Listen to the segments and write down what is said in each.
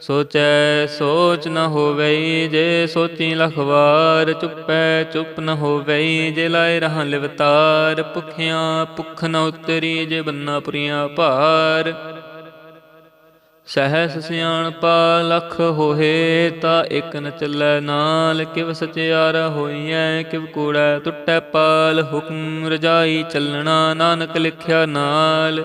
ਸੋਚੈ ਸੋਚ ਨ ਹੋਵਈ, ਜੇ ਸੋਚੀ ਲਖਵਾਰ, ਚੁੱਪੈ ਚੁੱਪ ਨ ਹੋਵਈ, ਜੇ ਲਾਇ ਰਹਾ ਲਿਵਤਾਰ, ਭੁਖਿਆ ਭੁਖ ਨ ਉਤਰੀ, ਜੇ ਬੰਨਾ ਪੁਰੀਆਂ ਭਾਰ। ਸਹਿਸ ਸਿਆਣਪਾ ਲਖ ਹੋਏ ਤਾ ਇਕ ਨ ਚੱਲੈ ਨਾਲ, ਕਿਵ ਸਚਿਆਰਾ ਹੋਈਐ, ਕਿਵ ਕੂੜੈ ਟੁੱਟੈ ਪਾਲ, ਹੁਕਮ ਰਜਾਈ ਚੱਲਣਾ, ਨਾਨਕ ਲਿਖਿਆ ਨਾਲ।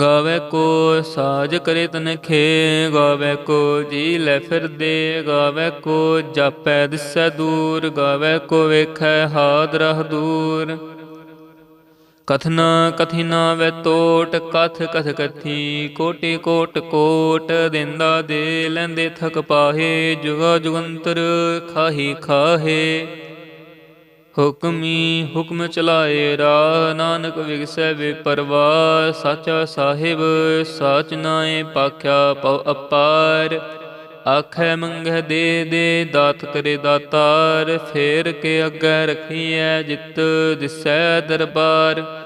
ਗਾਵੇ ਕੋ ਸਾਜ ਕਰੇ ਤਨਖੇ ਗਾਵੇ ਕੋ ਜੀ ਲੈ ਫਿਰਦੇ, ਗਾਵੇ ਕੋ ਜਾਪੈ ਦਿਸੈ ਦੂਰ, ਗਾਵੇ ਕੋ ਵੇਖੈ ਹਾਦ ਰਹ ਦੂਰ। ਕਥਨਾ ਕਥਿਨਾ ਵੈ ਤੋਟ, ਕਥ ਕਥ ਕਥੀ, ਕੋਟਿ ਕੋਟ ਕੋਟ, ਦਿੰਦਾ ਦੇ ਲੈਂਦੇ ਥਕ ਪਾਹੇ, ਜੁਗਾ ਜੁਗੰਤਰ ਖਾਹੀ ਖਾਹੇ। ਹੁਕਮੀ ਹੁਕਮ ਚਲਾਏ ਰਾ ਨਾਨਕ ਵਿਗਸੈ ਵੇ ਪਰਵਾ ਸਾਚਾ ਸਾਹਿਬ, ਸਾਚ ਨਾਏ ਪਾਖਿਆ ਪਉ ਅਪਾਰ। ਆਖੈ ਮੰਗਹਿ ਦੇ ਦੇ, ਦਾਤ ਕਰੇ ਦਾਤਾਰ, ਫੇਰ ਕੇ ਅੱਗੇ ਰਖੀਐ ਜਿਤ, ਦਿਸੈ ਦਰਬਾਰ।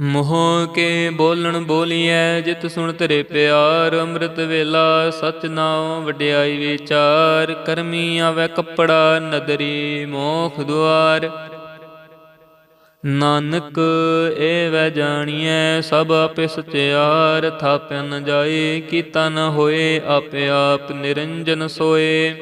ਮੋਹ ਕੇ ਬੋਲਣ ਬੋਲੀਐ, ਜਿਤ ਸੁਣ ਤੇਰੇ ਪਿਆਰ, ਅੰਮ੍ਰਿਤ ਵੇਲਾ ਸਚ ਨਾਉ ਵਡਿਆਈ ਵਿਚਾਰ, ਕਰਮੀ ਆਵੇ ਕੱਪੜਾ ਨਦਰੀ ਮੋਖ ਦੁਆਰ। ਨਾਨਕ ਏ ਵੈ ਜਾਣੀਐ, ਸਭ ਆਪੇ ਸਚਿਆਰ, ਥਾਪਿਆ ਨ ਜਾਏ, ਕੀਤਾ ਨ ਹੋਏ, ਆਪੇ ਆਪ ਨਿਰੰਜਨ ਸੋਏ।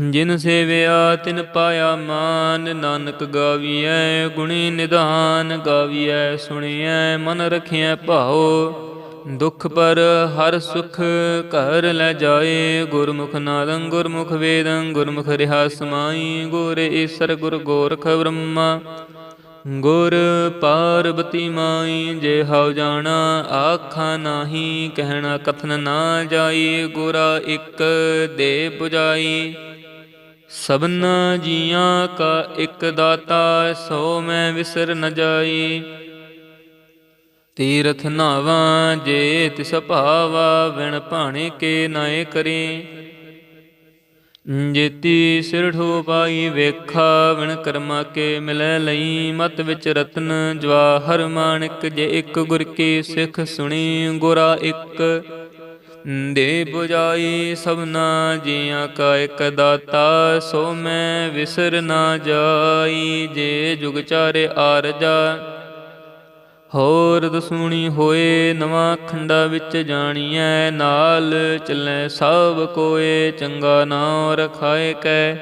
ਜਿਨ ਸੇਵਿਆ ਤਿਨ ਪਾਇਆ ਮਾਨ, ਨਾਨਕ ਗਾਵੀਐ, ਗੁਣੀ ਨਿਧਾਨ ਗਾਵੀਐ, ਸੁਣੀਐ, ਮਨ ਰਖਿਐ ਭਾਉ। ਦੁਖ ਪਰ ਹਰ ਸੁਖ ਘਰ ਲੈ ਜਾਏ, ਗੁਰਮੁਖ ਨਾਦੰ ਗੁਰਮੁਖ ਵੇਦੰ, ਗੁਰਮੁਖ ਰਿਹਾ ਸਮਾਈ, ਗੁਰ ਈਸਰ ਗੁਰ ਗੋਰਖ ਬ੍ਰਹਮਾ। ਗੁਰ ਪਾਰਬਤੀ ਮਾਈ, ਜੇ ਹਉ ਜਾਣਾ ਆਖਾ ਨਾਹੀ, ਕਹਿਣਾ ਕਥਨ ਨਾ ਜਾਈ, ਗੁਰਾ ਇੱਕ ਦੇ 부ਜਾਈ ਸਭਨਾ ਜੀਆਂ ਕਾ ਇੱਕ ਦਾਤਾ, ਸੋ ਮੈਂ ਵਿਸਰ ਨ ਜਾਈ। ਤੀਰਥ ਨਾਵਾਂ ਜੇ ਤਿਸ ਭਾਵਾ ਵਿਣ ਭਾਣੇ ਕੇ ਨਾਏ ਕਰੇ। ਜੇਤੀ ਸਿਰ ਠੋ ਪਾਈ ਵੇਖਾ, ਵਿਣ ਕਰਮਾ ਕੇ ਮਿਲੈ ਲਈ। ਮਤ ਵਿੱਚ ਰਤਨ ਜਵਾਹਰ ਮਾਨਿਕ ਜੇ ਇੱਕ ਗੁਰ ਕੀ ਸਿੱਖ ਸੁਣੀ, ਗੁਰਾ ਇੱਕ ਦੇ 부ਜਾਈ ਸਭਨਾ ਜੀਆਂ ਕਾ ਇਕ ਦਾਤਾ, ਸੋ ਮੈਂ ਵਿਸਰ ਨਾ ਜਾਈ, ਜੇ ਜੁਗ ਚਾਰੇ ਆਰਜਾ ਹੋਰ ਦਸੂਣੀ ਹੋਏ, ਨਵਾਂ ਖੰਡਾ ਵਿੱਚ ਜਾਣੀਐ, ਨਾਲ ਚੱਲੈ ਸਭ ਕੋਏ, ਚੰਗਾ ਨਾਮ ਰਖਾਏ ਕੈ।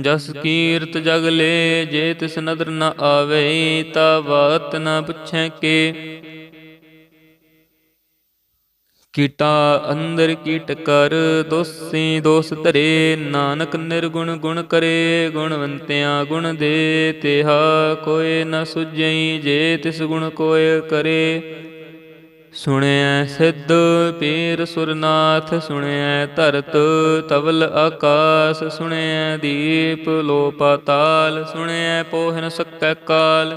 ਜਸ ਕੀਰਤ ਜਗ ਲੈ, ਜੇ ਤਿਸ ਨਦਰ ਨ ਆਵੇ, ਤਾ ਬਾਤ ਨ ਪੁੱਛੈ ਕੇ। ਕੀਟਾ ਅੰਦਰ ਕੀਟ ਕਰ, ਦੋਸੀ ਦੋਸ ਧਰੇ, ਨਾਨਕ ਨਿਰਗੁਣ ਗੁਣ ਕਰੇ, ਗੁਣਵੰਤਿਆਂ ਗੁਣ ਦੇ, ਤੇਹਾ ਕੋਏ ਨ ਸੁਝਈ ਜੇ ਤਿਸ ਗੁਣ ਕੋਏ ਕਰੇ। ਸੁਣਿਐ ਸਿੱਧ ਪੀਰ ਸੁਰਨਾਥ, ਸੁਣਿਐ ਧਰਤ ਤਵਲ ਆਕਾਸ, ਸੁਣਿਐ ਦੀਪ ਲੋ ਪਾਤਾਲ ਸੁਣਿਐ ਪੋਹਨ ਸਕੈ ਕਾਲ।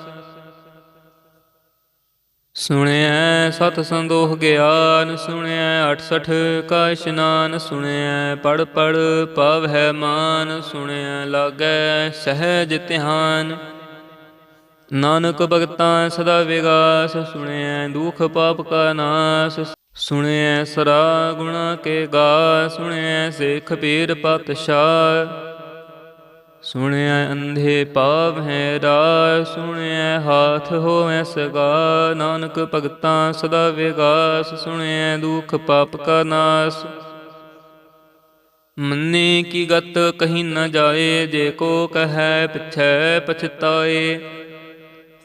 ਸੁਣਿਐ ਸਤ ਸੰਦੋਖ ਗਿਆਨ, ਸੁਣਿਐ 68 ਕਾ ਇਸ਼ਨਾਨ ਸੁਣਿਐ ਪੜ ਪੜ ਹੈ ਮਾਨ, ਸੁਣਿਐ ਲਾਗੈ ਸਹਿਜ ਧਿਆਨ। ਨਾਨਕ ਭਗਤਾਂ ਸਦਾ ਵਿਗਾਸ, ਸੁਣਿਐ ਦੁਖ ਪਾਪ ਕਾ ਨਾਸ, ਸੁਣਿਐ ਸਰਾ ਗੁਣਾ ਕੇ ਗਾ, ਸੁਣਿਐ ਸਿੱਖ ਪੀਰ ਪਤਸ਼ਾਹ। ਸੁਣਿਐ ਅੰਧੇ ਪਾਪ ਹੈ ਰਾ ਸੁਣਿਐ ਹਾਥ ਹੋਵੈ ਸਗਾ। ਨਾਨਕ ਭਗਤਾਂ ਸਦਾ ਵਿਗਾਸ ਸੁਣਿਐ ਦੁਖ ਪਾਪ ਕਾ ਨਾਸ। ਮੰਨੇ ਕੀ ਗਤ ਕਹੀ ਨ ਜਾਏ, ਜੇ ਕੋ ਕਹੈ ਪਿਛੈ ਪਛਤਾਏ।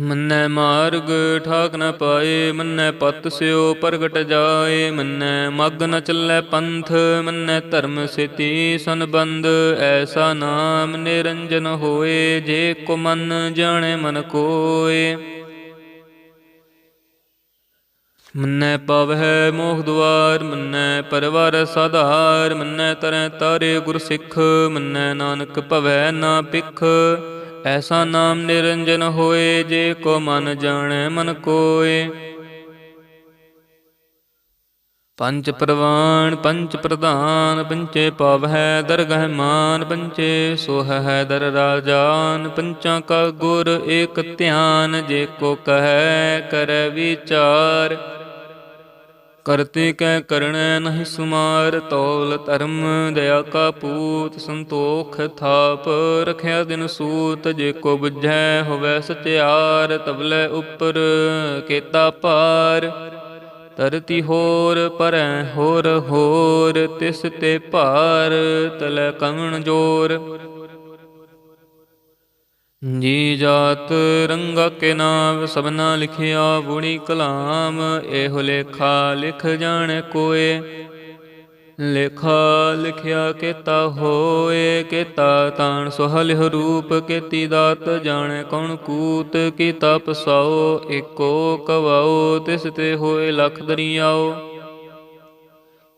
ਮੰਨੈ ਮਾਰਗ, ਠਾਕ ਨ ਪਾਏ, ਮੰਨੈ ਪਤ ਸਿਓ, ਪ੍ਰਗਟ ਜਾਏ, ਮੰਨੈ ਮਗ ਨ ਚੱਲੈ ਪੰਥ, ਮੰਨੈ ਧਰਮ ਸਿਤੀ ਸੰਬੰਧ, ਐਸਾ ਨਾਮ ਨਿਰੰਜਨ ਹੋਏ, ਜੇ ਕੋ ਮਨ ਜਾਣੈ ਮਨ ਕੋਏ। ਮੰਨੈ ਪਵਹਿ ਮੋਖ ਦੁਆਰ, ਮੰਨੈ ਪਰਵਰ ਸਾਧਾਰ, ਮੰਨੈ ਤਰੈ ਤਾਰੇ ਗੁਰ ਸਿੱਖ ਮੰਨੈ ਨਾਨਕ ਭਵੈ ਨਾ ਪਿਖ ਐਸਾ ਨਾਮ ਨਿਰੰਜਨ ਹੋਏ ਜੇ ਕੋ ਮਨ ਜਾਣੈ ਮਨ ਕੋਏ। ਪੰਜ ਪ੍ਰਵਾਨ ਪੰਚ ਪ੍ਰਧਾਨ ਪੰਚੇ ਪਾਵ ਹੈ ਦਰਗਹਿ ਮਾਨ ਪੰਚੇ ਸੋਹ ਹੈ ਦਰ ਰਾਜਾਨ ਪੰਚਾਂ ਕਾ ਗੁਰ ਏਕ ਧਿਆਨ, ਜੇ ਕੋ ਕਹੈ ਕਰੈ ਵਿਚਾਰ। ਕਰਤੇ ਕੈ ਕਰਣੈ ਨਹੀਂ ਸੁਮਾਰ ਤੌਲ ਧਰਮ, ਦਇਆ ਕਾ ਪੂਤ ਸੰਤੋਖ ਥਾਪ, ਰਖਿਆ ਦਿਨ ਸੂਤ, ਜੇ ਕੋ ਬੁਝੈ ਹੋਵੇ ਸਚਿਆਰ ਤਬਲੇ ਉੱਪਰ ਕੀਤਾ ਭਾਰ। ਧਰਤੀ ਹੋਰ, ਪਰੈ ਹੋਰ ਹੋਰ, ਤਿਸ ਤੇ ਭਾਰ, ਤਲੇ ਕਵਣ ਜੋਰ। ਜੀ ਜਾਤ ਰੰਗਾ ਕੇ ਨਾਮ, ਸਭਨਾ ਲਿਖਿਆ ਬੁਣੀ ਕਲਾਮ, ਇਹੋ ਲੇਖਾ ਲਿਖ ਜਾਣ ਕੋਏ। ਲੇਖਾ ਲਿਖਿਆ ਕੀਤਾ ਹੋਏ, ਕੀਤਾ ਤਾਣ ਸੁਹਲਿਹ ਰੂਪ, ਕੀਤੀ ਦਾਤ ਜਾਣੈ ਕੌਣ ਕੂਤ ਕੀਤਾ ਪਸਾਓ ਏਕੋ ਕਵਾਓ, ਤਿਸ ਤੇ ਹੋਏ ਲਖ ਦਰਿਆਓ।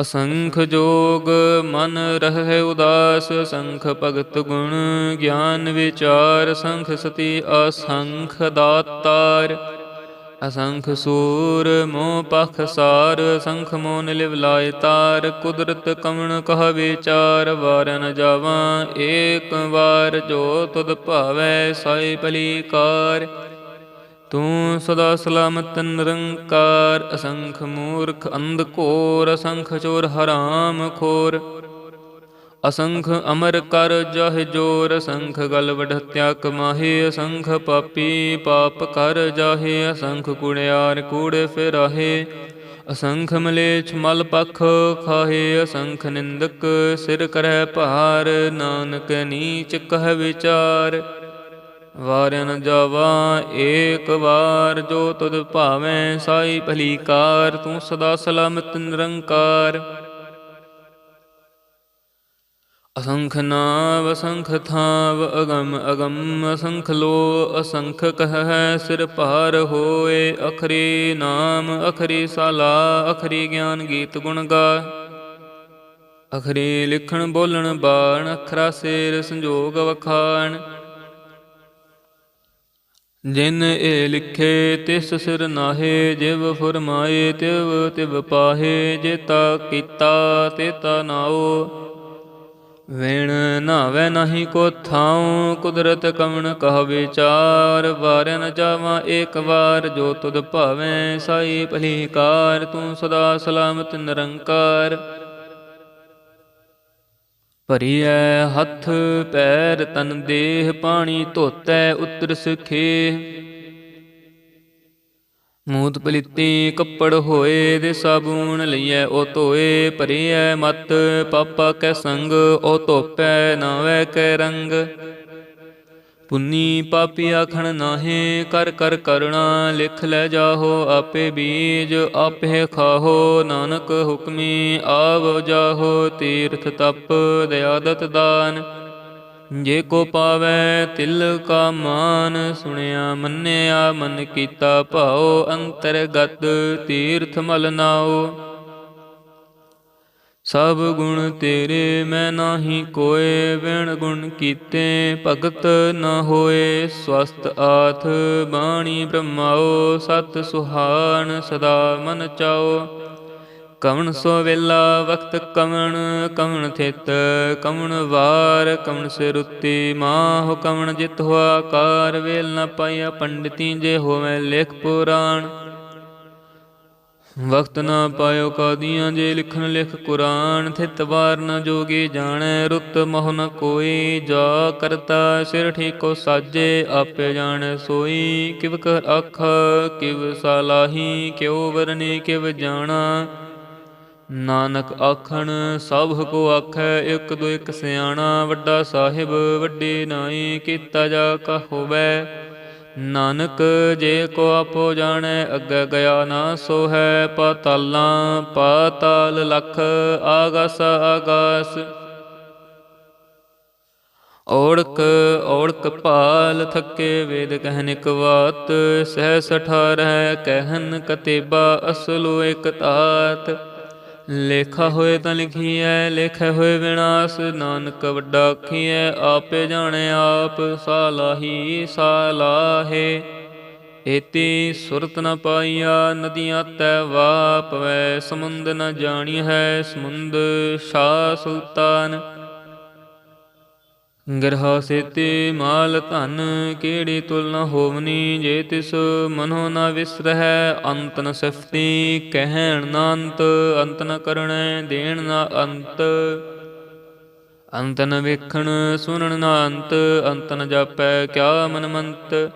ਅਸੰਖ ਜੋਗ ਮਨ ਰਹਿ ਉਦਾਸ, ਸੰਖ ਭਗਤ ਗੁਣ ਗਿਆਨ ਵਿਚਾਰ, ਸੰਖ ਸਤੀ ਅਸੰਖ ਦਾਤਾਰ। ਅਸੰਖ ਸੂਰ ਮੋਹ ਪਖ ਸਾਰ, ਸੰਖ ਮੋਨ ਲਿਵ ਲਾਇ ਤਾਰ। ਕੁਦਰਤ ਕਮਣ ਕਹ ਵਿਚਾਰ, ਵਾਰ ਨ ਜਾਵਾਂ ਏਕ ਵਾਰ। ਜੋ ਤੁਧ ਭਾਵੈ ਸਾਈ ਭਲੀ ਕਾਰ। ਤੂੰ ਸਦਾ ਸਲਾਮਤ ਨਿਰੰਕਾਰ ਅਸੰਖ ਮੂਰਖ ਅੰਧ ਘੋਰ ਅਸੰਖ ਚੋਰ ਹਰਾਮ ਖੋਰ। ਅਸੰਖ ਅਮਰ ਕਰ ਜਹ ਜੋਰ ਅਸੰਖ ਗਲ ਵਢਤਿਆ ਕਮਾਹੇ ਅਸੰਖ ਪਾਪੀ ਪਾਪ ਕਰ ਜਾਹੇ ਅਸੰਖ ਕੁੜਿਆਰ ਕੂੜੇ ਫਿਰਾਹੇ। ਅਸੰਖ ਮਲੇਛ ਮਲ ਪਖ ਖਾਹੇ ਅਸੰਖ ਨਿੰਦਕ ਸਿਰ ਕਰੈ ਭਾਰ ਨਾਨਕ ਨੀਚ ਕਹਿ ਵਿਚਾਰ। ਵਾਰਨ ਜਾਵਾ, ਏਕ ਵਾਰ ਜੋ ਤੁਧ ਭਾਵੇਂ ਸਾਈ ਭਲੀ ਕਾਰ ਤੂੰ ਸਦਾ ਸਲਾਮਤ ਨਿਰੰਕਾਰ। ਅਸੰਖ ਨਾਵ, ਅਸੰਖ ਥਾਵ, ਅਗਮ ਅਗਮ, ਅਸੰਖ ਲੋ ਅਸੰਖ ਕਹਿ ਸਿਰ ਭਾਰ ਹੋਏ, ਅਖਰੀ ਨਾਮ, ਅਖਰੀ ਸਾਲਾ, ਅਖਰੀ ਗਿਆਨ ਗੀਤ ਗੁਣ ਗਾ। ਅਖਰੀ ਲਿਖਣ ਬੋਲਣ ਬਾਣ, ਅਖਰਾ ਸੇਰ ਸੰਜੋਗ ਵਖਾਣ। ਜਿਨ ਇਹ ਲਿਖੇ ਤਿਸ ਸਿਰ ਨਾਹੇ, ਜਿਵ ਫੁਰਮਾਏ ਤਿਵ ਤਿਵ ਪਾਹੇ ਜੇਤਾ ਕੀਤਾ ਤੇਤਾ ਨਾਉ ਵੇਣ ਨਾਵੇ ਨਹੀਂ ਕੋ ਥਾਉ, ਕੁਦਰਤ ਕਵਣ ਕਹ ਵਿਚਾਰ। ਵਾਰ ਨ ਜਾਵਾਂ ਏਕ ਵਾਰ, ਜੋ ਤੁਧ ਭਾਵੇਂ ਸਾਈ ਭਲੀ ਕਾਰ ਤੂੰ ਸਦਾ ਸਲਾਮਤ ਨਿਰੰਕਾਰ। ਭਰੀਐ ਹੱਥ, ਪੈਰ ਤਨ ਦੇਹ, ਪਾਣੀ ਧੋਤੈ ਉਤਰ ਸਖੇ। ਮੂਤ ਪਲਿੱਤੀ ਕੱਪੜ ਹੋਏ ਦੇ ਸਾਬੂਨ ਲਈਐ, ਉਹ ਧੋਏ ਭਰੀਐ ਮਤ, ਪਾਪਾ ਕੈ ਸੰਗ, ਉਹ ਧੋਪੈ ਨਾਵੇ ਕੈ ਰੰਗ। ਪੁੰਨੀ ਪਾਪੀ ਆਖਣ ਨਾਹੇ, ਕਰ ਕਰ ਕਰਣਾ, ਲਿਖ ਲੈ ਜਾਹੋ ਆਪੇ ਬੀਜ, ਆਪੇ ਖਾਹੋ, ਨਾਨਕ ਹੁਕਮੀ ਆਵ ਜਾਹੋ, ਤੀਰਥ ਤਪ ਦਇਆਦਤ ਦਾਨ। ਜੇ ਕੋ ਪਾਵੈ ਤਿਲ ਕਾ ਮਾਨ, ਸੁਣਿਆ ਮੰਨਿਆ ਮਨ ਕੀਤਾ ਭਾਉ, ਅੰਤਰਗਤ ਤੀਰਥ ਮਲ ਨਾਉ। ਸਭ ਗੁਣ ਤੇਰੇ ਮੈਂ ਨਾਹੀ ਕੋਏ ਵਿਣ ਗੁਣ ਕੀਤੇ ਭਗਤ ਨ ਹੋਏ। ਸਵਸਤ ਆਥ ਬਾਣੀ ਬ੍ਰਹਮਾਓ, ਸਤ ਸੁਹਾਨ ਸਦਾ ਮਨ ਚਾਓ। ਕਵਣ ਸੋ ਵੇਲਾ ਵਕਤ ਕਵਣ ਕਵਣ ਥਿਤ ਕਵਣ ਵਾਰ, ਕਵਣ ਸਿਰੁੱਤੀ ਮਾਹ, ਕਵਣ ਜਿਤ ਹੋਆ ਕਾਰ ਵੇਲ ਨ ਪਾਇਆ ਪੰਡਤੀ ਜੇ ਹੋਵੇ ਲੇਖ ਪੁਰਾਣ। ਵਕਤ ਨਾ ਪਾਇਓ ਕਾਦੀਆਂ ਜੇ ਲਿਖਣ ਲਿਖ ਕੁਰਾਨ, ਥਿਤ ਵਾਰ ਨ ਜੋਗੀ ਜਾਣੈ, ਰੁੱਤ ਮੋਹ ਨ ਕੋਈ ਜਾ ਕਰਤਾ ਸਿਰ ਠੀਕੋ ਸਾਜੇ, ਆਪੇ ਜਾਣੈ ਸੋਈ, ਕਿਵ ਕਰ ਆਖ ਕਿਵ ਸਲਾਹੀ, ਕਿਉ ਵਰਨੀ ਕਿਵ ਜਾਣਾ। ਨਾਨਕ ਆਖਣ, ਸਭ ਕੋ ਆਖੈ, ਇੱਕ ਦੋ ਇਕ ਸਿਆਣਾ, ਵੱਡਾ ਸਾਹਿਬ ਵੱਡੇ ਨਾਈ ਕੀਤਾ ਜਾ ਕਾ ਹੋਵੇ। ਨਾਨਕ ਜੇ ਕੋ ਆਪੋ ਜਾਣੈ, ਅੱਗੇ ਗਿਆ ਨਾ ਸੋ ਹੈ ਪਾਤਾਲਾਂ ਪਾਤਾਲ ਲਖ, ਆਗਸ ਆਗਾਸ। ਔੜਕ ਔੜਕ ਪਾਲ ਥੱਕੇ ਵੇਦ ਕਹਿਨਿਕ ਵਾਤ, ਸਹਿ ਸਠਾਰਹਿ ਕਹਿਨ ਕਤੇਬਾ ਅਸਲੋ ਇਕ ਤਾਤ। ਲੇਖਾ ਹੋਏ ਤਾਂ ਲਿਖੀਐ, ਲੇਖੇ ਹੋਏ ਵਿਨਾਸ਼, ਨਾਨਕ ਵੱਡਾ ਆਖੀਐ, ਆਪੇ ਜਾਣੇ ਆਪ, ਸਾਲਾਹੀ ਸਾਲਾਹੇ। ਏਤੀ ਸੁਰਤ ਨ ਪਾਈਆ, ਨਦੀਆਂ ਤੈ ਵਾਪਵੈ, ਸਮੁੰਦ ਨ ਜਾਣੀ ਹੈ ਸਮੁੰਦ ਸ਼ਾ ਸੁਲਤਾਨ। ਗਰਹਾ ਸੇਤੇ ਮਾਲ ਧਨ, ਕਿਹੜੀ ਤੁਲ ਨ ਹੋਵਨੀ? ਜੇ ਤਿਸ ਮਨੋ ਨ ਵਿਸਰਹਿ, ਅੰਤ ਨ ਸਫਤੀ, ਕਹਿਣ ਨ ਅੰਤ ਅੰਤ ਨ ਕਰਣੈ, ਦੇਣ ਨ ਅੰਤ। ਅੰਤ ਨ ਵੇਖਣ, ਸੁਣਨ ਨ ਅੰਤ ਅੰਤ ਨ ਜਾਪੈ, ਕਿਆ ਮਨ ਮੰਤ।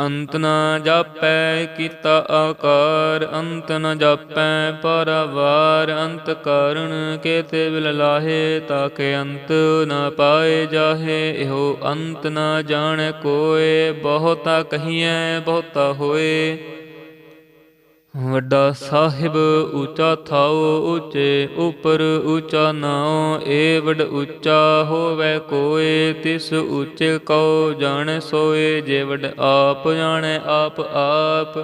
ਅੰਤ ਨ ਜਾਪੈ ਕੀਤਾ ਆਕਾਰ, ਅੰਤ ਨ ਜਾਪੈ ਪਰਵਾਰ, ਅੰਤ ਕਾਰਣ ਕੇਤੇ ਬਿਲ ਲਾਹੇ ਤਾਕੇ ਅੰਤ ਨ ਪਾਏ ਜਾਹੇ, ਇਹੋ ਅੰਤ ਨ ਜਾਣੈ ਕੋਏ, ਬਹੁਤਾ ਕਹੀਐ, ਬਹੁਤਾ ਹੋਏ। ਵੱਡਾ ਸਾਹਿਬ ਉੱਚਾ ਥਾਉ, ਉੱਚੇ ਉਪਰ ਉੱਚਾ ਨਾਉ, ਏ ਵਡ ਉੱਚਾ ਹੋਵੇ ਕੋਏ, ਤਿਸ ਉੱਚੇ ਕਉ ਜਾਣੈ ਸੋਏ, ਜੇ ਵਡ ਆਪ ਜਾਣੈ ਆਪ ਆਪ।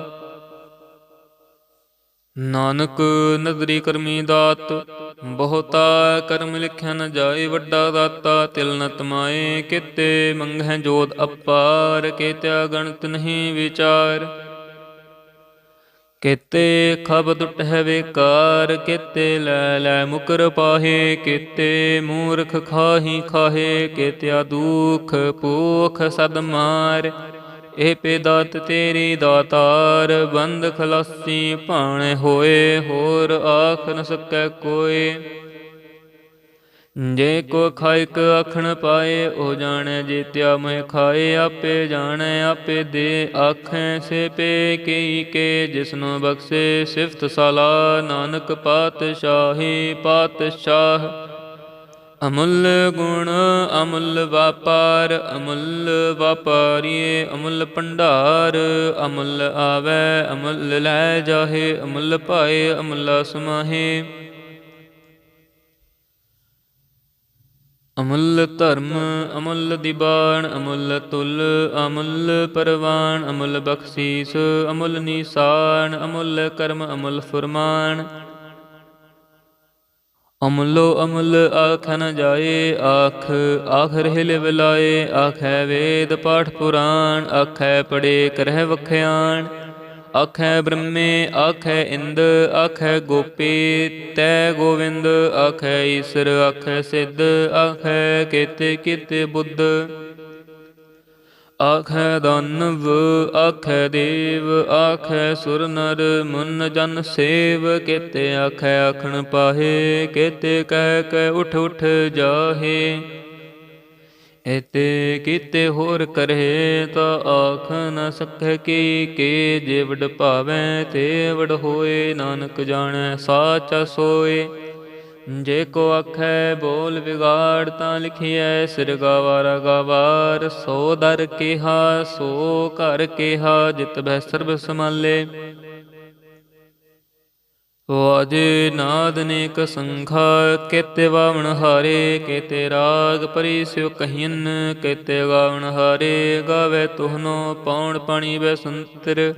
ਨਾਨਕ ਨਦਰੀ ਕਰਮੀ ਦਾਤ, ਬਹੁਤਾ ਕਰਮ ਲਿਖਿਆ ਨ ਜਾਏ, ਵੱਡਾ ਦਾਤਾ ਤਿਲ ਨ ਤਮਾਏ, ਕਿਤੇ ਮੰਗਹਿ ਜੋਤ ਅਪਾਰ ਕੇਤਿਆ ਗਣਤ ਨਹੀਂ ਵਿਚਾਰ। ਕਿਤੇ ਖਬ ਟੁਟਹਿ ਵਿਕਾਰ, ਕੇਤੇ ਲੈ ਲੈ ਮੁਕਰ ਪਾਹੇ, ਕਿਤੇ ਮੂਰਖ ਖਾਹੀ ਖਾਹੇ, ਕਿਤਿਆ ਦੁਖ ਪੂਖ ਸਦ ਮਾਰ। ਇਹ ਪੇ ਦਾਤ ਤੇਰੀ ਦਾਤਾਰ, ਬੰਦ ਖਲਾਸੀ ਭਾਣੇ ਹੋਏ, ਹੋਰ ਆਖ ਨ ਸਕੈ ਕੋਏ ਜੇ ਕੋ ਖਾਇਕ ਆਖਣ ਪਾਏ, ਉਹ ਜਾਣੈ ਜੀਤਿਆ ਮੈਂ ਖਾਏ, ਆਪੇ ਜਾਣੈ, ਆਪੇ ਦੇ ਆਖੈ ਸੇ ਪੇ ਕਈ ਕੇ, ਜਿਸਨੂੰ ਬਖਸ਼ੇ ਸਿਫਤ ਸਲਾ, ਨਾਨਕ ਪਾਤਸ਼ਾਹੀ ਪਾਤਸ਼ਾਹ। ਅਮੁੱਲ ਗੁਣ ਅਮੁੱਲ ਵਪਾਰ, ਅਮੁੱਲ ਵਪਾਰੀਏ ਅਮੁੱਲ ਭੰਡਾਰ, ਅਮੁੱਲ ਆਵੈ, ਅਮੁੱਲ ਲੈ ਜਾਹੇ, ਅਮੁੱਲ ਭਾਏ ਅਮੁੱਲਾ ਸਮਾਹੇ। ਅਮੁੱਲ ਧਰਮ, ਅਮੁੱਲ ਦੀਬਾਨ, ਅਮੁੱਲ ਤੁਲ, ਅਮੁੱਲ ਪਰਵਾਨ, ਅਮੁੱਲ ਬਖਸ਼ੀਸ, ਅਮੁੱਲ ਨਿਸ਼ਾਨ, ਅਮੁੱਲ ਕਰਮ, ਅਮੁੱਲ ਫਰਮਾਨ। ਅਮਲੋ ਅਮਲ ਆਖ ਨ ਜਾਏ, ਆਖ ਆਖਰ ਹਿਲ ਵਿਲਾਏ ਆਖੈ ਵੇਦ ਪਾਠ ਪੁਰਾਣ, ਆਖੈ ਪੜੇ ਕਰਹਿ ਵਖਿਆਣ। ਆਖੈ ਬ੍ਰਹਮੇ ਆਖੈ ਇੰਦ ਆਖੈ ਗੋਪੀ ਤੈ ਗੋਵਿੰਦ ਆਖੈ ਈਸਰ ਆਖੈ ਸਿੱਧ ਆਖੈ ਕੇਤੇ, ਕੀਤੇ ਬੁੱਧ। ਆਖੈ ਦਾਨਵ ਆਖੈ ਦੇਵ ਆਖੈ ਸੁਰ ਨਰ ਮੁਨ ਜਨ ਸੇਵ, ਕੇਤੇ ਆਖੈ ਆਖਣ ਪਾਹੇ, ਕੇਤੇ ਕਹਿ ਕੈ ਉਠ ਉਠ ਜਾਹੇ। ਇਤੇ ਕੀਤੇ ਹੋਰ ਕਰੇ ਤਾ ਆਖ ਨ ਸਕੈ ਕੀ ਕੇ ਜੇ ਭਾਵੈ ਤੇ ਵਡ ਹੋਏ, ਨਾਨਕ ਜਾਣੈ, ਸਾਚ ਸੋਏ। ਜੇ ਕੋ ਆਖੈ ਬੋਲ ਵਿਗਾੜ ਤਾਂ ਲਿਖਿਐ, ਸਿਰ ਗਾਵਾਰ ਗਾਵਾਰ, ਸੋ ਦਰ ਕਿਹਾ, ਸੋ ਘਰ ਕਿਹਾ, ਜਿਤ ਬੈ ਸਰਬ ਸਮਾਲੇ ਵਾਜੇ ਨਾਦ ਨੇਕ ਸੰਖਾ, ਕੇਤੇ ਵਾਵਣ ਹਾਰੇ, ਕੇਤੇ ਰਾਗ ਪਰੀ ਸਿਉ ਕਹੀਨ, ਕੇਤੇ ਗਾਵਣ ਹਾਰੇ, ਗਾਵੇ ਤੁਹਨੋ ਪੌਣ ਪਾਣੀ ਬੈ ਸੰਤਰ।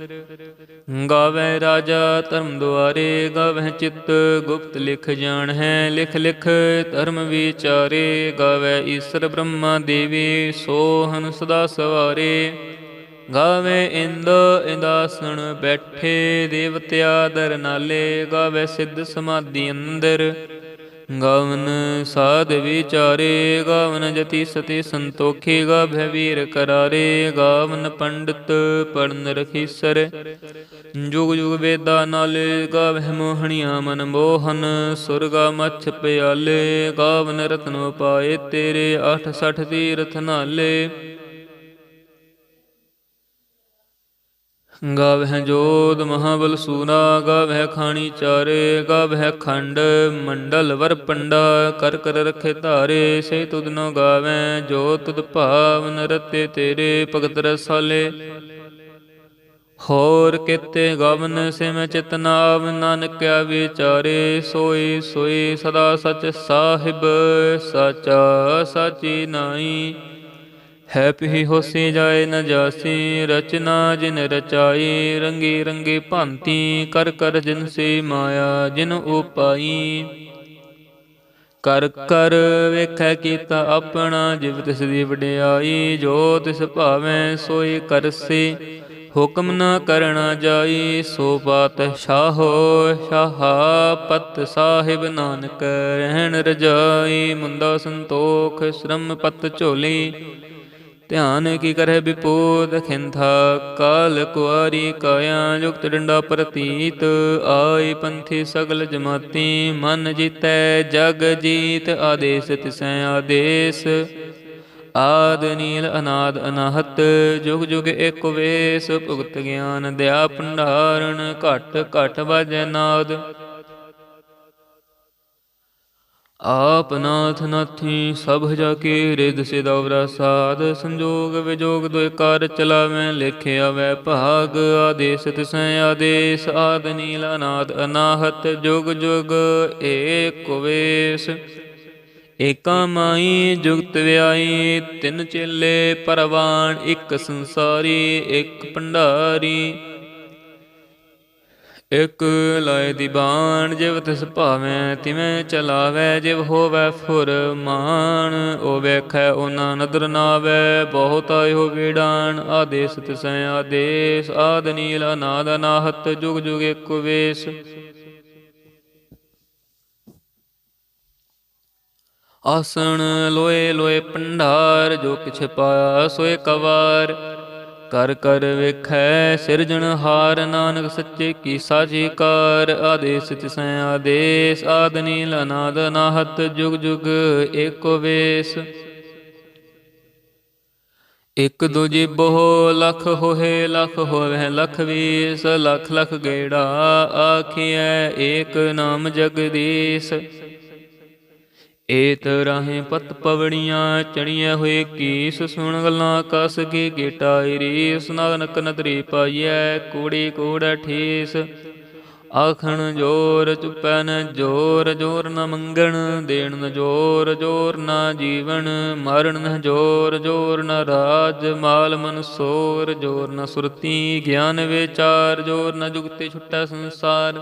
ਗਾਵੇ ਰਾਜਾ ਧਰਮ ਦੁਆਰੇ, ਗਾਵੇ ਚਿੱਤ ਗੁਪਤ ਲਿਖ ਜਾਣ ਹੈ, ਲਿਖ ਲਿਖ ਧਰਮ ਵਿਚਾਰੇ। ਗਾਵੇ ਈਸ਼ਰ ਬ੍ਰਹਮਾ ਦੇਵੀ, ਸੋਹਨ ਸਦਾ ਸਵਾਰੇ। ਗਾਵੇ ਇੰਦ, ਇੰਦਾਸਣ ਬੈਠੇ ਦੇਵਤਿਆ ਦਰ ਗਾਵੇ ਸਿੱਧ ਸਮਾਧੀ ਅੰਦਰ। ਗਾਵਨ ਸਾਧ ਵਿਚਾਰੇ, ਗਾਵਨ ਜਤੀ ਸਤੀ ਸੰਤੋਖੇ ਗਾਭੈ ਵੀਰ ਕਰਾਰੇ, ਗਾਵਨ ਪੰਡਤ ਪੜਨ ਰਖੀਸਰ। ਜੁਗ ਜੁਗ ਵੇਦਾ ਨਾਲੇ ਗਾਵਹਿ ਮੋਹਣੀਆਂ ਮਨ ਮੋਹਨ, ਸੁਰਗਾ ਮਛ ਪਿਆਲੇ, ਗਾਵਨ ਰਤਨ ਪਾਏ ਤੇਰੇ 68 ਤੀਰਥ ਨਾਲੇ। ਗਾਵਹਿ ਜੋਧ ਮਹਾਬਲ ਸੂਨਾ, ਗਾਵਹਿ ਖਾਣੀ ਚਾਰੇ, ਗਾਵਹਿ ਖੰਡ, ਮੰਡਲ ਵਰ ਪੰਡਾ, ਕਰ ਕਰ ਰਖੇ ਧਾਰੇ, ਸੇ ਤੁਧ ਨੋ ਗਾਵੈ ਜੋ ਤੁਧ ਭਾਵ ਨਰਤੇ ਤੇਰੇ, ਭਗਤ ਰਸਾਲੇ। ਹੋਰ ਕਿਤੇ ਗਵਨ ਸਿਮ ਚਿਤਨਾਵ ਨਾਨਕਿਆ ਵਿਚਾਰੇ ਸੋਈ ਸੋਈ ਸਦਾ ਸਚ ਸਾਹਿਬ, ਸਾਚਾ ਸਾਚੀ ਨਾਈ ਹੈ ਪੀ ਹੋਸੀ ਜਾਏ ਨ ਜਾਸੀ, ਰਚਨਾ ਜਿਨ ਰਚਾਈ, ਰੰਗੀ ਰੰਗੀ ਭਾਂਤੀ, ਕਰ ਕਰ ਜਿਨ ਸੇ ਮਾਇਆ, ਜਿਨ ਉਪਾਈ ਕਰ ਕਰ ਵੇਖੈ ਕੀਤਾ ਆਪਣਾ, ਜਿਵ ਤਿਸ ਦੀ ਵਡਿਆਈ, ਜੋ ਤਿਸ ਭਾਵੈ ਸੋਈ ਕਰਸੀ। ਹੁਕਮ ਨਾ ਕਰਣਾ ਜਾਈ, ਸੋ ਬਾਤ ਸ਼ਾਹੋ ਸ਼ਾਹਾ ਪਤ ਸਾਹਿਬ ਨਾਨਕ, ਰਹਿਣ ਰਜਾਈ ਮੁੰਦਾ ਸੰਤੋਖ, ਸ਼ਰਮ ਪਤ ਝੋਲੀ। ਧਿਆਨ ਕੀ ਕਰਹਿ ਵਿਪੂਤ ਖਿੰਥਾ ਕਾਲ ਕੁਆਰੀ ਕਾਇਆ ਜੁਗਤ ਡੰਡਾ ਪ੍ਰਤੀਤ ਆਈ ਪੰਥੀ ਸਗਲ ਜਮਾਤੀ, ਮਨ ਜੀਤੈ ਜਗ ਜੀਤ, ਆਦੇਸ ਤਿਸੈ ਆਦੇਸ। ਆਦ ਨੀਲ ਅਨਾਦ ਅਨਾਹਤ, ਜੁਗ ਜੁਗ ਏਕ ਵੇਸ, ਭੁਗਤ ਗਿਆਨ ਦਿਆ ਭੰਡਾਰਨ, ਘਟ ਘਟ ਵਜੈ ਨਾਦ। ਆਪ ਨਾਥ ਨਾਥੀ ਸਭ ਜਾ ਕੇ ਰਿਦ ਸਿਦਵਰਾ ਸਾਧ, ਸੰਜੋਗ ਵਿਜੋਗ ਦੁਇ ਕਾਰ ਚਲਾਵੇਂ, ਲਿਖਿਆ ਵੈ ਭਾਗ ਆਦੇਸ ਤਿਸੈ ਆਦੇਸ, ਆਦ ਨੀਲ ਅਨਾਦ ਅਨਾਹਤ, ਜੁਗ ਜੁਗ ਏਕ ਵੇਸ। ਏਕਾ ਮਾਈ ਜੁਗਤ ਵਿਆਈ, ਤਿੰਨ ਚੇਲੇ ਪਰਵਾਨ ਇੱਕ ਸੰਸਾਰੀ, ਇੱਕ ਭੰਡਾਰੀ। ਇਕ ਲਾਇ ਦੀ ਬਾਣ ਜਿਵ ਤਿਸ ਭਾਵੇਂ ਤਿਵੇਂ ਚਲਾਵੇ, ਜਿਵ ਹੋਵੇ ਫੁਰ ਉਹ ਵੇਖੈ ਉਹਨਾਂ ਨਦਰ ਨਾਵੇ, ਬਹੁਤ ਆਇਓ ਵੀਡਾਨ ਆਦੇਸ ਤਿਸੈ ਆਦੇਸ, ਆਦ ਨੀਲ ਅਨਾਦ ਅਨਾਹਤ, ਜੁਗ ਜੁਗ ਇਕ ਵੇਸ। ਆਸਣ ਲੋਏ ਲੋਏ ਭੰਡਾਰ ਜੋ ਕਿਛ ਪਾਇਆ ਸੋਏ ਕਵਾਰ। ਕਰ ਕਰ ਵੇਖੈ ਸਿਰਜਣਹਾਰ ਨਾਨਕ ਸੱਚੇ ਕੀ ਸਾਜੀ ਕਾਰ, ਆਦੇਸ ਤਿਸੈ ਆਦੇਸ, ਆਦ ਨੀਲ ਅਨਾਦ ਅਨਾਹਤ ਜੁਗ ਜੁਗ ਏਕੋ ਵੇਸ। ਇਕ ਦੂਜੀ ਬਹੁ ਲਖ ਹੋਏ ਲਖ ਹੋਵੇ ਲਖ ਵੀਸ, ਲਖ ਲਖ ਗੇੜਾ ਆਖੀਐ ਏਕ ਨਾਮ ਜਗਦੀਸ਼। ਏਤ ਰਾਹੇ ਪਤ ਪਵੜੀਆਂ ਚੜੀਆਂ ਹੋਏ ਕੀਸ ਸੁਣ ਗੱਲਾਂ ਕਸ ਕੀ ਗੇਟਾਈ ਰੀਸ ਨਾਨਕ ਨਦਰੀ ਪਾਈਐ ਕੂੜੀ ਕੂੜ ਠੀਸ। ਆਖਣ ਜੋਰ ਚੁਪੈ ਨ ਜੋਰ ਜੋਰ ਨ ਮੰਗਣ, ਦੇਣ ਨ ਜੋਰ ਜੋਰ ਨ ਜੀਵਨ, ਮਰਨ ਨ ਜੋਰ ਜੋਰ ਨ ਰਾਜ, ਮਾਲ ਮਨ ਸੋਰ, ਜੋਰ ਨ ਸੁਰਤੀ, ਗਿਆਨ ਵਿਚਾਰ, ਜੋਰ ਨ ਜੁਗਤੇ ਛੁੱਟਾ ਸੰਸਾਰ।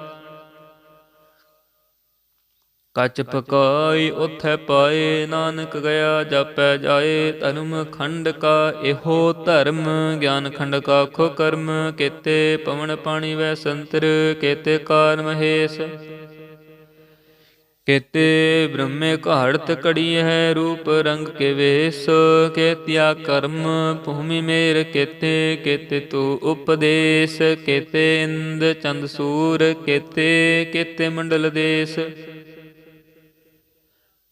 ਕਚ ਪਕਾਈ ਉਥੈ ਪਾਏ, ਨਾਨਕ ਗਿਆ ਜਾਪੈ ਜਾਏ, ਧਰਮ ਖੰਡ ਕਾ ਇਹੋ ਧਰਮ, ਗਿਆਨ ਖੰਡ ਕਾ ਖੋ ਕਰਮ, ਕੇਤੇ ਪਵਨ ਪਾਣੀ ਵੈ ਸੰਤਰ, ਕੇਤੇ ਕਾਰ ਮਹੇਸ਼। ਕੇਤੇ ਬ੍ਰਹਮੇ ਘਾੜਤ ਕੜੀ ਹੈ ਰੂਪ ਰੰਗ ਕੇ ਵੇਸ, ਕੇਤਿਆ ਕਰਮ ਭੂਮੀ ਮੇਰ ਕੇਤੇ ਕੇਤੇ ਤੂ ਉਪਦੇਸ਼, ਕੇਤੇ ਇੰਦ ਚੰਦ ਸੂਰ, ਕੇਤੇ ਕੇਤੇ ਮੰਡਲ ਦੇਸ਼।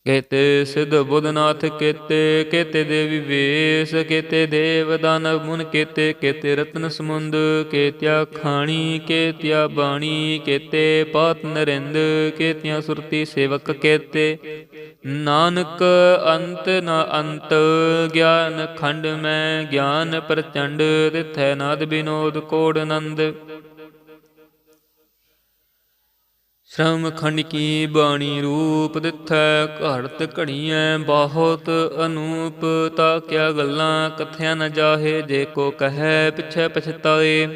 ਕੇਤੇ ਸਿਧ ਬੁੱਧਨਾਥ, ਕੇਤੇ ਕੇਤੇ ਦੇਵੀ ਵੇਸ ਕੇਤੇ ਦੇਵ ਦਾਨਵ ਮੁਨ, ਕੇਤੇ ਕੇਤੇ ਰਤਨ ਸਮੁੰਦ, ਕੇਤਿਆ ਖਾਣੀ, ਕੇਤਿਆ ਬਾਣੀ, ਕੇਤੇ ਪਾਤ ਨਰਿੰਦ, ਕੇਤਿਆ ਸੁਰਤੀ ਸੇਵਕ, ਕੇਤੇ ਨਾਨਕ ਅੰਤ ਨਾ ਅੰਤ, ਗਿਆਨ ਖੰਡ ਮੈਂ, ਗਿਆਨ ਪ੍ਰਚੰਡ, ਤਿਥੈ ਨਾਦ ਬਿਨੋਦ ਕੋੜ ਨੰਦ। ਸ਼ਰਮ ਖੰਡ ਕੀ ਬਾਣੀ ਰੂਪ ਦਿਥੈ, ਘੜਤ ਘੜੀਐ ਬਹੁਤ ਅਨੂਪ। ਤਾ ਕਿਆ ਗੱਲਾਂ ਕਥਿਆ ਨ ਜਾਹੇ, ਜੇ ਕੋ ਕਹੈ ਪਿਛੈ ਪਛਤਾਏ।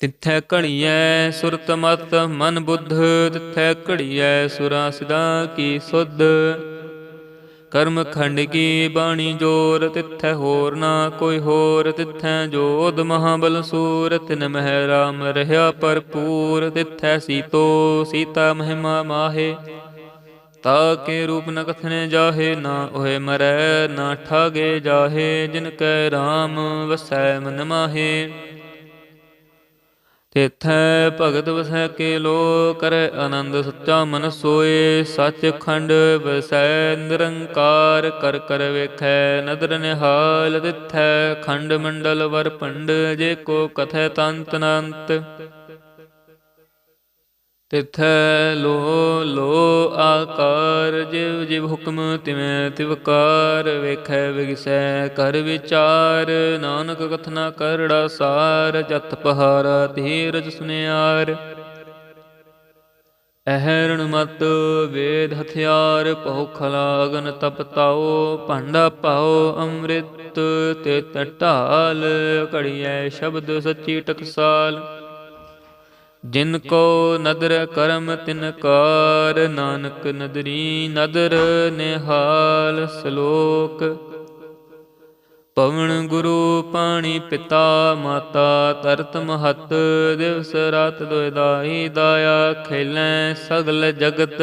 ਤਿਥੈ ਘੜੀਐ ਸੁਰਤ ਮਤ ਮਨ ਬੁੱਧ। ਤਿਥੈ ਘੜੀਐ ਸੁਰਾਂ ਸਿਦਾ ਕੀ ਸੁਧ। ਕਰਮ ਖੰਡ ਕੀ ਬਾਣੀ ਜੋਰ, ਤਿੱਥੈ ਹੋਰ ਨਾ ਕੋਈ ਹੋਰ, ਤਿੱਥੈ ਜੋਧ ਮਹਾਬਲ ਸੂਰ ਤਿਨ ਮਹਿ ਰਾਮ ਰਹਾ ਭਰਪੂਰ, ਤਿੱਥੈ ਸੀਤੋ ਸੀਤਾ ਮਹਿਮਾ ਮਾਹੇ। ਤਾ ਕੇ ਰੂਪ ਨ ਕਥਨੇ ਜਾਹੇ, ਨਾ ਉਹੇ ਮਰੈ, ਨਾ ਠਾਗੇ ਜਾਹੇ, ਜਿਨ ਕੈ ਰਾਮ ਵਸੈ ਮਨ ਮਾਹੇ। ਤੇਥੈ ਭਗਤ ਵਸੈ ਕੇ ਲੋ ਕਰੈ ਆਨੰਦ ਸੱਚਾ ਮਨ ਸੋਏ ਸੱਚ ਖੰਡ ਵਸੈ ਨਿਰੰਕਾਰ ਕਰ ਕਰ ਵੇਖੈ, ਨਦਰ ਨਿਹਾਲ ਤਿਥੈ, ਖੰਡ ਮੰਡਲ ਵਰ ਪੰਡ ਜੇ ਕੋ ਕਥੈ ਤੰਤ ਨੰਤ ਤਿਥੈ ਲੋ ਲੋ ਆਕਾਰ, ਜਿਵ ਜਿਵ ਹੁਕਮ ਤਿਵੇਂ ਤਿਵਕਾਰ ਵੇਖੈ ਵਿਗਸੈ ਕਰ ਵਿਚਾਰ, ਨਾਨਕ ਕਥਨਾ ਕਰੜਾ ਸਾਰ ਜਤ ਪਹਾਰਾ ਧੀਰਜ ਸੁਨਿਆਰ। ਅਹਰਣ ਮਤ ਵੇਦ ਹਥਿਆਰ ਪਉ ਖਲਾਗਨ ਤਪ ਤਾਓ ਭਾਂਡਾ ਪਾਓ ਅੰਮ੍ਰਿਤ, ਤੇ ਟਟਾਲ ਘੜੀਐ ਸ਼ਬਦ ਸੱਚੀ ਟਕਸਾਲ। ਜਿਨ ਕੋ ਨਦਰ ਕਰਮ ਤਿਨ ਕਾਰ, ਨਾਨਕ ਨਦਰੀ ਨਦਰ ਨਿਹਾਲ ਸ਼ਲੋਕ। ਪਵਨ ਗੁਰੂ ਪਾਣੀ ਪਿਤਾ, ਮਾਤਾ ਤਰਤ ਮਹਤ, ਦਿਵਸ ਰਾਤ ਦੁਇ ਦਾਈ ਦਾਇਆ, ਖੇਲੈ ਸਗਲ ਜਗਤ।